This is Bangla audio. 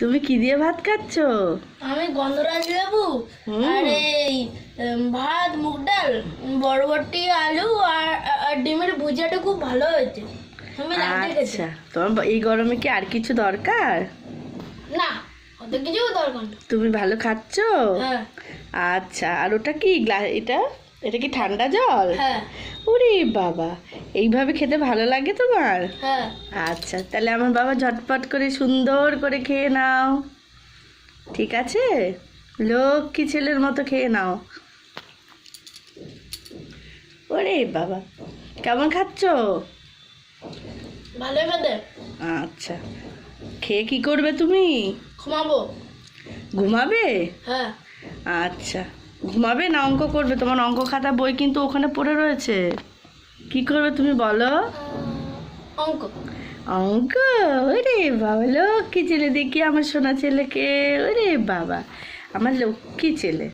তুমি কি দিয়ে ভাত খাচ্ছ? আমি গন্ধরাজ লেবু। আর এই ভাত মুগ ডাল বরবটি আলু আর ডিমের ভুজিয়াটা খুব ভালো হয়েছে। আচ্ছা তোমার এই গরমে কি আর কিছু দরকার? না অত কিছু দরকার তুমি ভালো খাচ্ছ? হ্যাঁ। আচ্ছা আর ওটা কি গ্লাস এটা? এটা কি ঠান্ডা জল? হ্যাঁ। ওরে বাবা এইভাবে খেতে ভালো লাগে তোমার? হ্যাঁ। আচ্ছা তাহলে আমার বাবা ঝটপট করে সুন্দর করে খেয়ে নাও। ঠিক আছে? লক্ষ্মী ছেলের মতো খেয়ে নাও। ওরে বাবা কেমন খাচ্ছ? ভালো আচ্ছা খেয়ে কি করবে তুমি? ঘুমাবো। ঘুমাবে? হ্যাঁ। আচ্ছা। ঘুমাবে না অঙ্ক করবে? তোমার অঙ্ক খাতা বই কিন্তু ওখানে পড়ে রয়েছে। কি করবে তুমি বলো? অঙ্ক। অঙ্ক? ওরে বাবা লক্ষ্মী ছেলে দেখি আমার সোনা ছেলেকে। ওরে বাবা আমার লক্ষ্মী ছেলে।